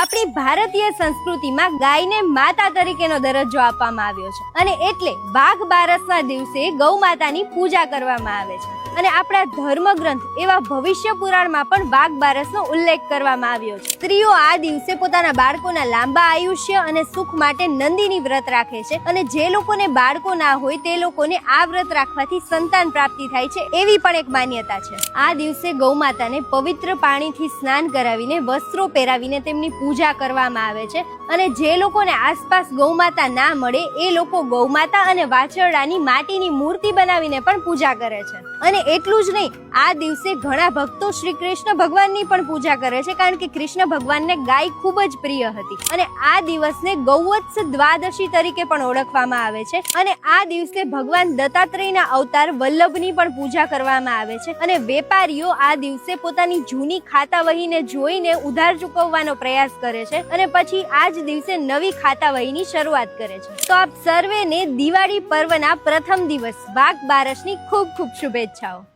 આપણી ભારતીય સંસ્કૃતિમાં ગાયને માતા તરીકેનો દરજ્જો આપવામાં આવ્યો છે. અને એટલે વાઘ બારસના દિવસે ગૌ માતાની પૂજા કરવામાં આવે છે. અને આપણા ધર્મગ્રંથ એવા ભવિષ્ય પુરાણમાં પણ વાઘ બારસનો ઉલ્લેખ કરવામાં આવ્યો છે. સ્ત્રીઓ આ દિવસે પોતાના બાળકોના લાંબા આયુષ્ય અને સુખ માટે નંદીની વ્રત રાખે છે અને જે લોકોને બાળકો ના હોય તે લોકોને આ વ્રત રાખવાથી સંતાન પ્રાપ્તિ થાય છે એવી પણ એક માન્યતા છે. આ દિવસે ગૌમાતાને પવિત્ર પાણીથી સ્નાન કરાવીને, વસ્ત્રો પહેરાવીને તેમની પૂજા કરવામાં આવે છે અને જે લોકોને આસપાસ ગૌમાતા ના મળે એ લોકો ગૌમાતા અને વાછરડાની માટીની મૂર્તિ બનાવીને પણ પૂજા કરે છે. અને એટલું જ નહીં, આ દિવસે ઘણા ભક્તો શ્રી કૃષ્ણ ભગવાનની પણ પૂજા કરે છે, કારણ કે કૃષ્ણ ભગવાનને ગાય ખૂબ જ પ્રિય હતી. અને આ દિવસને ગૌવત્સ દ્વાદશી તરીકે પણ ઓળખવામાં આવે છે. અને આ દિવસે ભગવાન દત્તાત્રેયના અવતાર વલ્લભની પણ પૂજા કરવામાં આવે છે. અને વેપારીઓ આ દિવસે પોતાની જૂની ખાતા વહીને જોઈને ઉધાર ચૂકવવાનો પ્રયાસ કરે છે. અને પછી આ જ દિવસે નવી ખાતા વહીની શરૂઆત કરે છે. તો આપ સર્વેને દિવાળી પર્વના પ્રથમ દિવસ, વાઘ બારસની ખૂબ ખૂબ tell